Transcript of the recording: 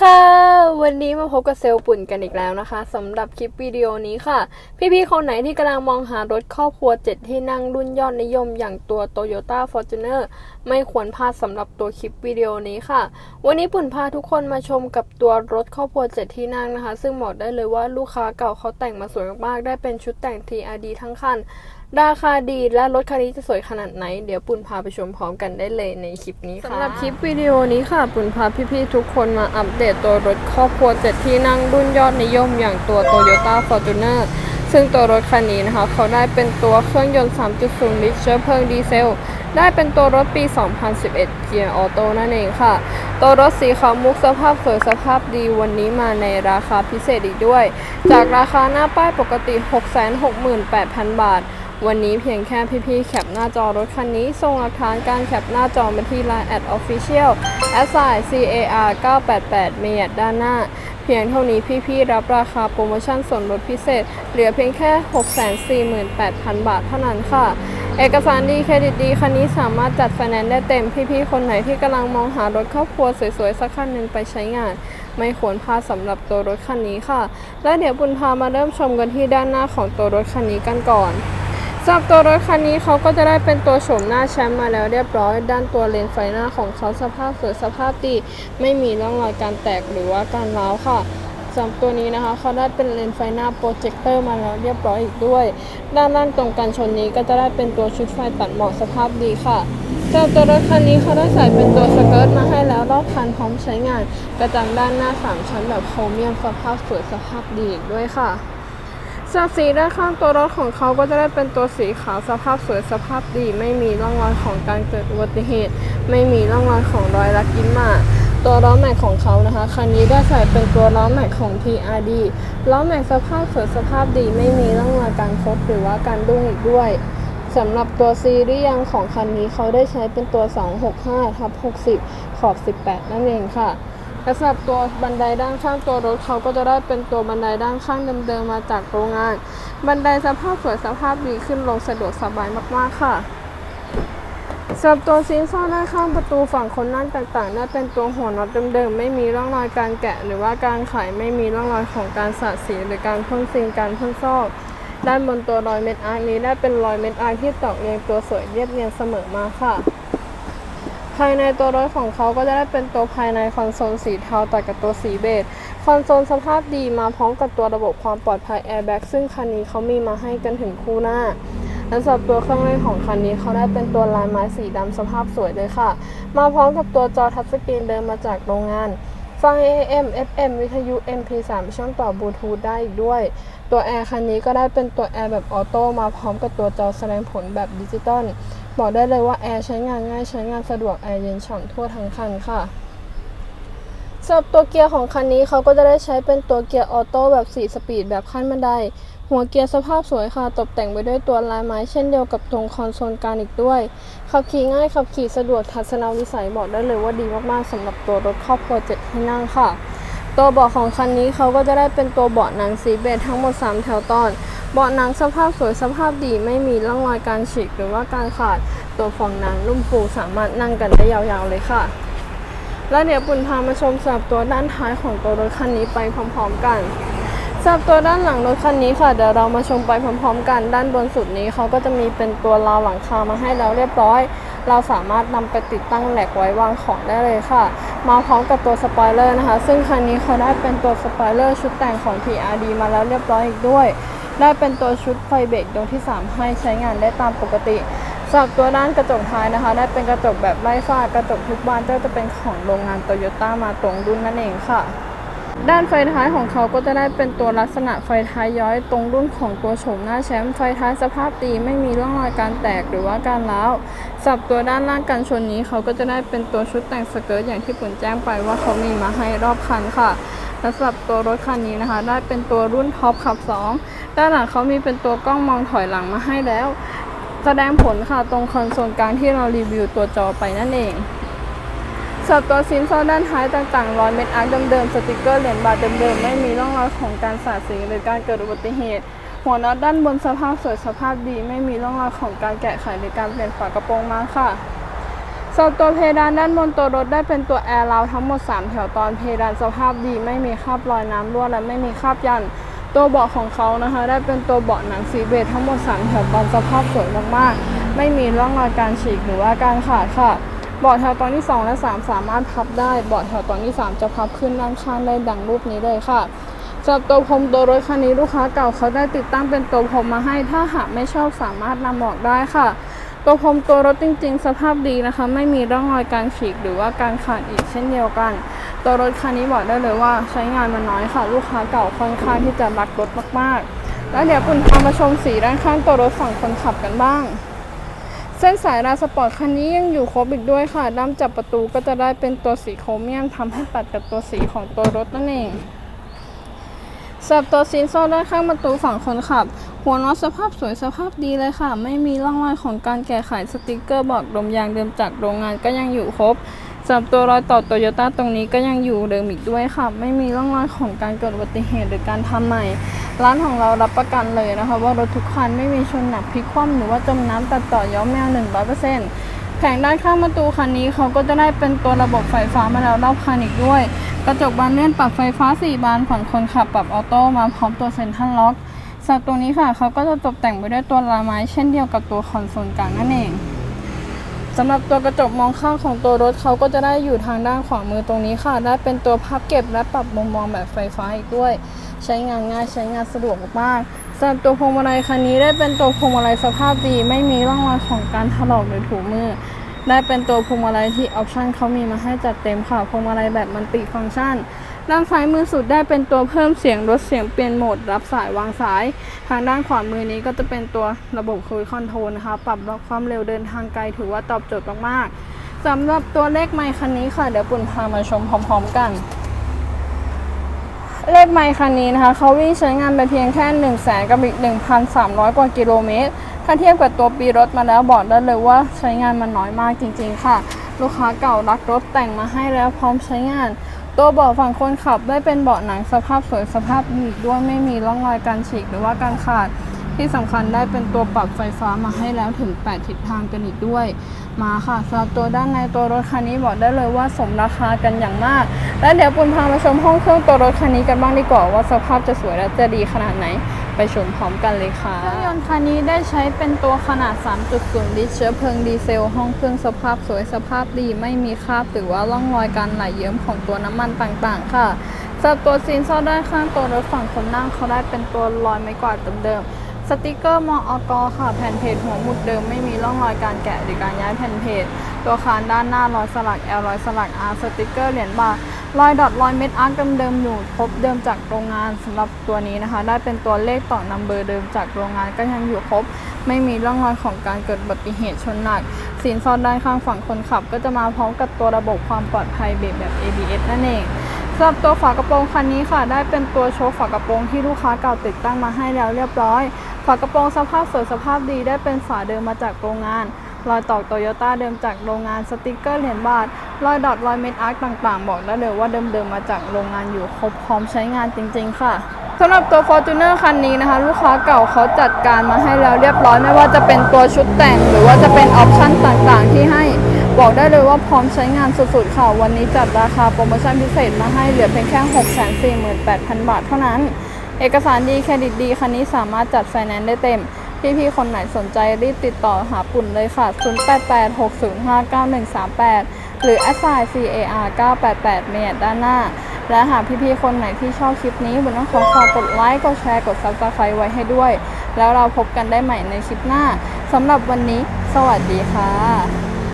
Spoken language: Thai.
ค่ะ วันนี้มาพบกับเซลล์ปุ่นกันอีกแล้วนะคะสำหรับคลิปวิดีโอนี้ค่ะ พี่ๆคนไหนที่กำลังมองหารถครอบครัว 7 ที่นั่งรุ่นยอดนิยมอย่างตัว Toyota Fortuner ไม่ควรพลาดสำหรับตัวคลิปวิดีโอนี้ค่ะ วันนี้ปุ่นพาทุกคนมาชมกับตัวรถครอบครัว 7 ที่นั่งนะคะ ซึ่งบอกได้เลยว่าลูกค้าเก่าเขาแต่งมาสวยมากๆได้เป็นชุดแต่ง TRD ทั้งคัน ราคาดีและรถคันนี้จะสวยขนาดไหน เดี๋ยวปุ่นพาไปชมพร้อมกันได้เลยในคลิปนี้ค่ะสำหรับคลิปวิดีโอนี้ค่ะ ปุ่นพาพี่ๆทุกคนมาอัปเดตตัวรถครอบครัว7ที่นั่งรุ่นยอดนิยมอย่างตัว Toyota Fortuner ซึ่งตัวรถคันนี้นะคะ เขาได้เป็นตัวเครื่องยนต์ 3.0 ลิตรเชื้อเพลิงดีเซล ได้เป็นตัวรถปี 2011 เกียร์ออโต้นั่นเองค่ะ ตัวรถสีขาวมุกสภาพสวยสภาพดีวันนี้มาในราคาพิเศษอีกด้วย จากราคาหน้าป้ายปกติ 668,000 บาท วันนี้เพียงแค่พี่ๆแคปหน้าจอรถคันนี้ ส่งหลักฐานการแคปหน้าจอมาที่ Line at official s i car 988เมียดด้านหน้า เพียงเท่านี้พี่ๆรับราคาโปรโมชั่นส่วนลดพิเศษ เหลือเพียงแค่ 648,000 บาทเท่านั้นค่ะ เอกสารดีเครดิตดีคันนี้สามารถจัดไฟแนนซ์ได้เต็มพี่ๆคนไหนที่กำลังมองหารถครอบครัวสวยๆสักคันหนึ่งไปใช้งานไม่ควรพลาดสำหรับตัวรถคันนี้ค่ะ และเดี๋ยวบุญพามาเริ่มชมกันที่ด้านหน้าของตัวรถคันนี้กันก่อน สำหรับตัวรถคันนี้เขาก็จะได้เป็นตัวโฉมหน้าแชมป์มาแล้วเรียบร้อย ด้านตัวเลนไฟหน้าของเขาสภาพสวยสภาพดีไม่มีร่องรอยการแตกหรือว่าการร้าวค่ะสำหรับตัวนี้นะคะเขาได้เป็นเลนไฟหน้าโปรเจคเตอร์มาแล้วเรียบร้อยอีกด้วย ด้านล่างตรงกันชนนี้ก็จะได้เป็นตัวชุดไฟตัดหมอกสภาพดีค่ะสำหรับตัวรถคันนี้เขาได้ใส่เป็นตัวสเกิร์ตมาให้แล้วรอบคันพร้อมใช้งาน กระจังด้านหน้า 3 ชั้นแบบโครเมียมสภาพสวยสภาพดีอีกด้วยค่ะ จากสีด้านข้างตัวรถของเขาก็จะได้เป็นตัวสีขาวสภาพสวยสภาพดี ไม่มีร่องรอยของการเกิดอุบัติเหตุ ไม่มีร่องรอยของรอยรักยิ้มมาตัวล้อแม็กของเขานะคะคันนี้ได้ใส่เป็นตัวล้อแม็กของ TRD ล้อแม็กสภาพสวยสภาพดีไม่มีร่องรอยการคดหรือว่าการดุ้งอีกด้วยสำหรับตัวซีรีส์ยางของคันนี้เขาได้ใช้เป็นตัว 265ทับ60 ขอบ 18 นั่นเองค่ะ และสำหรับตัวบันไดด้านข้างตัวรถเขาก็จะได้เป็นตัวบันไดด้านข้างเดิมๆมาจากโรงงาน บันไดสภาพสวยสภาพดีขึ้นลงสะดวกสบายมากๆค่ะสำหรับตัวซีนซ่อนด้านข้างประตูฝั่งคนนั่งต่างๆได้เป็นตัวหัวน็อตเดิมๆไม่มีร่องรอยการแกะ หรือว่าการไขไม่มีร่องรอยของการสาดสีหรือการพ่นซีนการพ่นซอกด้านบนตัวรอยเม็ดอาร์นี้ได้เป็นรอยเม็ดอาร์ที่ตอกเรียงตัวสวยเรียบเรียงเสมอมาค่ะ ภายในตัวรถของเขาก็จะได้เป็นตัวภายในคอนโซลสีเทาตัดกับตัวสีเบจคอนโซลสภาพดีมาพร้อมกับตัวระบบความปลอดภัยแอร์แบ็กซึ่งคันนี้เขามีมาให้กันถึงคู่หน้าและสำหรับตัวเครื่องเล่นของคันนี้เขาได้เป็นตัวลายไม้สีดำสภาพสวยเลยค่ะ มาพร้อมกับตัวจอทัชสกรีนเดินมาจากโรงงานฟัง AM FM วิทยุ MP3 เชื่อมต่อบลูทูธได้อีกด้วย ตัวแอร์คันนี้ก็ได้เป็นตัวแอร์แบบออโต้มาพร้อมกับตัวจอแสดงผลแบบดิจิตอล บอกได้เลยว่าแอร์ใช้งานง่ายใช้งานสะดวกแอร์เย็นฉ่ำทั่วทั้งคันค่ะสำหรับตัวเกียร์ของคันนี้เขาก็จะได้ใช้เป็นตัวเกียร์ออโต้แบบ 4 สปีดแบบขั้นบันได หัวเกียร์สภาพสวยค่ะ ตกแต่งไปด้วยตัวลายไม้เช่นเดียวกับตรงคอนโซลกลางอีกด้วย ขับขี่ง่ายขับขี่สะดวกทัศนวิสัยบอกได้เลยว่าดีมากๆสำหรับตัวรถครอบครัว7ที่นั่งค่ะ ตัวเบาะของคันนี้เขาก็จะได้เป็นตัวเบาะหนังสีเบจทั้งหมด 3 แถวตอน เบาะหนังสภาพสวยสภาพดีไม่มีร่องรอยการฉีกหรือว่าการขาด ตัวฟองหนังนุ่มฟูสามารถนั่งกันได้ยาวๆเลยค่ะ แล้วเดี๋ยวปุ่นพามาชมสับตัวด้านท้ายของตัวรถคันนี้ไปพร้อมๆกันสำหรับตัวด้านหลังรถคันนี้ค่ะเดี๋ยวเรามาชมไปพร้อมๆ กันด้านบนสุดนี้เขาก็จะมีเป็นตัวราวหลังคามาให้แล้วเรียบร้อย เราสามารถนำไปติดตั้งแหลกไว้วางของได้เลยค่ะ มาพร้อมกับตัวสปอยเลอร์นะคะ ซึ่งคันนี้เขาได้เป็นตัวสปอยเลอร์ชุดแต่งของ TRD มาแล้วเรียบร้อยอีกด้วย ได้เป็นตัวชุดไฟเบรกดวงที่ 3 ให้ใช้งานได้ตามปกติสำหรับตัวด้านกระจกท้ายนะคะ ได้เป็นกระจกแบบไร้ฝ้ากระจกทุกบานก็จะเป็นของโรงงานโตโยต้ามาตรงรุ่นนั่นเองค่ะ ด้านไฟท้ายของเขาก็จะได้เป็นตัวลักษณะไฟท้ายย้อยตรงรุ่นของตัวโฉมหน้าแชมป์ไฟท้ายสภาพดีไม่มีร่องรอยการแตกหรือว่าการร้าวสับตัวด้านล่างกันชนนี้เขาก็จะได้เป็นตัวชุดแต่งสเกิร์ตอย่างที่ปุ่นแจ้งไปว่าเขามีมาให้รอบคันค่ะและสำหรับตัวรถคันนี้นะคะ ได้เป็นตัวรุ่นท็อปขับ 2 ด้านหลังเขามีเป็นตัวกล้องมองถอยหลังมาให้แล้ว แสดงผลค่ะตรงคอนโซลกลางที่เรารีวิวตัวจอไปนั่นเอง สับตัวซินซ่อนด้านท้ายต่างๆรอยเม็ดอาร์คเดิมๆสติกเกอร์เหรียญบาทเดิมๆ ไม่มีร่องรอยของการสาดสีหรือการเกิดอุบัติเหตุ หัวน็อตด้านบนสภาพสวยสภาพดี ไม่มีร่องรอยของการแกะไขหรือการเปลี่ยนฝากระโปรงมาค่ะสำหรับตัวเพดานด้านบนตัวรถได้เป็นตัวแอร์ราวทั้งหมด 3 แถวตอนเพดานสภาพดี ไม่มีคราบรอยน้ำรั่วและไม่มีคราบยัน ตัวเบาะของเขานะคะ ได้เป็นตัวเบาะหนังสีเบจทั้งหมด 3 แถวตอนสภาพสวยมากๆ ไม่มีร่องรอยการฉีกหรือว่าการขาดค่ะ เบาะแถวตอนที่ 2 และ 3 สามารถพับได้เบาะแถวตอนที่ 3 จะพับขึ้นด้านข้างได้ดังรูปนี้เลยค่ะสำหรับตัวพรมตัวรถคันนี้ลูกค้าเก่าเขาได้ติดตั้งเป็นตัวพรมมาให้ ถ้าหากไม่ชอบสามารถนำออกได้ค่ะ ตัวพรมตัวรถจริง ๆ สภาพดีนะคะ ไม่มีร่องรอยการฉีกหรือว่าการขาดอีกเช่นเดียวกัน ตัวรถคันนี้บอกได้เลยว่าใช้งานมาน้อยค่ะ ลูกค้าเก่าค่อนข้างที่จะรักรถมากๆ แล้วเดี๋ยวคุณพามาชมสีด้านข้างตัวรถฝั่งคนขับกันบ้าง เส้นสายราสปอร์ตคันนี้ยังอยู่ครบอีกด้วยค่ะด้ามจับประตูก็จะได้เป็นตัวสีโครเมียมทำให้ตัดกับตัวสีของตัวรถนั่นเองสำหรับตัวซีนโซ่ด้านข้างประตูฝั่งคนขับ หัวน็อตสภาพสวยสภาพดีเลยค่ะ ไม่มีร่องรอยของการแก้ไขสติกเกอร์บอกลมยางเดิมจากโรงงานก็ยังอยู่ครบสำหรับตัวรอยต่อโตโยต้าตรงนี้ก็ยังอยู่เดิมอีกด้วยค่ะ ไม่มีร่องรอยของการเกิดอุบัติเหตุหรือการทำใหม่ ร้านของเรารับประกันเลยนะคะ ว่ารถทุกคันไม่มีชนหนักพลิกคว่ำหรือว่าจมน้ำตัดต่อย้อมแมว 100%แผงด้านข้างประตูคันนี้เขาก็จะได้เป็นตัวระบบไฟฟ้ามาแล้วรอบคันอีกด้วย กระจกบานเลื่อนปรับไฟฟ้า 4 บานฝั่งคนขับปรับออโต้มาพร้อมตัวเซ็นทรัลล็อกสำหรับตัวนี้ค่ะเขาก็จะตกแต่งไปด้วยตัวลายไม้เช่นเดียวกับตัวคอนโซลกลางนั่นเองสำหรับตัวกระจกมองข้างของตัวรถเขาก็จะได้อยู่ทางด้านขวามือตรงนี้ค่ะ ได้เป็นตัวพับเก็บและปรับมุมมองแบบไฟฟ้าอีกด้วย ใช้งานง่ายใช้งานสะดวกมากสำหรับตัวพวงมาลัยคันนี้ได้เป็นตัวพวงมาลัยสภาพดี ไม่มีร่องรอยของการถลอกหรือถูมือ ได้เป็นตัวพวงมาลัยที่ออปชั่นเขามีมาให้จัดเต็มค่ะพวงมาลัยแบบมันติฟังก์ชันด้านซ้ายมือสุดได้เป็นตัวเพิ่มเสียงลดเสียงเปลี่ยนโหมด รับสายวางสาย ทางด้านขวามือนี้ก็จะเป็นตัวระบบคุยคอนโทรลนะคะ ปรับล็อกความเร็วเดินทางไกลถือว่าตอบโจทย์มากๆสำหรับตัวเลขไมค์คันนี้ค่ะ เดี๋ยวปุ่นพามาชมพร้อม ๆ กัน เลขไมค์คันนี้นะคะเขาวิ่งใช้งานไปเพียงแค่1นึ่งแสนกับอีก 1,300 กว่ากิโลเมตร ถ้าเทียบกับตัวปีรถมาแล้วบอกได้เลยว่าใช้งานมันน้อยมากจริงๆค่ะ ลูกค้าเก่ารักรถแต่งมาให้แล้วพร้อมใช้งาน ตัวเบาะฝั่งคนขับได้เป็นเบาะหนังสภาพสวยสภาพดีด้วยไม่มีร่องรอยการฉีกหรือว่าการขาด ที่สำคัญได้เป็นตัวปรับไฟฟ้ามาให้แล้วถึง 8 ทิศทางกันอีกด้วย มาค่ะสำหรับตัวด้านในตัวรถคันนี้บอกได้เลยว่าสมราคากันอย่างมาก และเดี๋ยวปุณพามาชมห้องเครื่องตัวรถคันนี้กันบ้างดีกว่าว่าสภาพจะสวยและจะดีขนาดไหนไปชมพร้อมกันเลยค่ะเครื่องยนต์คันนี้ได้ใช้เป็นตัวขนาด 3.0 ลิตรเชื้อเพลิงดีเซล ห้องเครื่องสภาพสวยสภาพดีไม่มีคราบหรือว่าร่องรอยการไหลเยิ้มของตัวน้ำมันต่างๆ ค่ะสำหรับตัวซีนซ่อด้านข้างตัวรถฝั่งคนนั่งเขาได้เป็นตัวรอยไม้กวาดเดิมๆ สติกเกอร์มออกค่ะ แผ่นเพจหัวหมุดเดิมไม่มีร่องรอยการแกะหรือการย้ายแผ่นเพจ ตัวคานด้านหน้ารอยสลัก L รอยสลัก R สติกเกอร์เหรียญบาทรอยดอทรอยเม็ดอาร์คเดิมๆอยู่ครบเดิมจากโรงงานสำหรับตัวนี้นะคะ ได้เป็นตัวเลขต่อนัมเบอร์เดิมจากโรงงานก็ยังอยู่ครบ ไม่มีร่องรอยของการเกิดอุบัติเหตุชนหนักสินซ้อนด้านข้างฝั่งคนขับ ก็จะมาพร้อมกับตัวระบบความปลอดภัยเบรกแบบ ABS นั่นเองสำหรับตัวฝากระโปรงคันนี้ค่ะ ได้เป็นตัวโชว์ฝากระโปรงที่ลูกค้าเก่าติดตั้งมาให้แล้วเรียบร้อย ฝากระโปรงสภาพสวยสภาพดีได้เป็นฝาเดิมมาจากโรงงาน รอยตอกโตโยต้าเดิมจากโรงงานสติกเกอร์เหรียญบาท รอยดอทรอยเม็ดอาร์คต่างๆ บอกได้เลยว่าเดิมๆมาจากโรงงานอยู่ครบพร้อมใช้งานจริง ๆ ค่ะสำหรับตัว Fortuner คันนี้นะคะ ลูกค้าเก่าเขาจัดการมาให้แล้วเรียบร้อยไม่ว่าจะเป็นตัวชุดแต่ง หรือว่าจะเป็นออปชั่นต่างๆ ที่ให้บอกได้เลยว่าพร้อมใช้งานสุดๆค่ะ วันนี้จัดราคาโปรโมชั่นพิเศษมาให้เหลือเพียงแค่ 648,000 บาทเท่านั้น เอกสารดี เครดิตดี คันนี้สามารถจัดไฟแนนซ์ได้เต็ม พี่ๆ คนไหนสนใจรีบติดต่อหาปุ่นเลยค่ะ 0886059138 หรือ s i CAR 988เมตรด้านหน้า และหากพี่ๆ คนไหนที่ชอบคลิปนี้บุญต้องขอฝากกดไลค์ กดแชร์ กด Subscribe ไว้ให้ด้วย แล้วเราพบกันได้ใหม่ในคลิปหน้าสำหรับวันนี้ สวัสดีค่ะ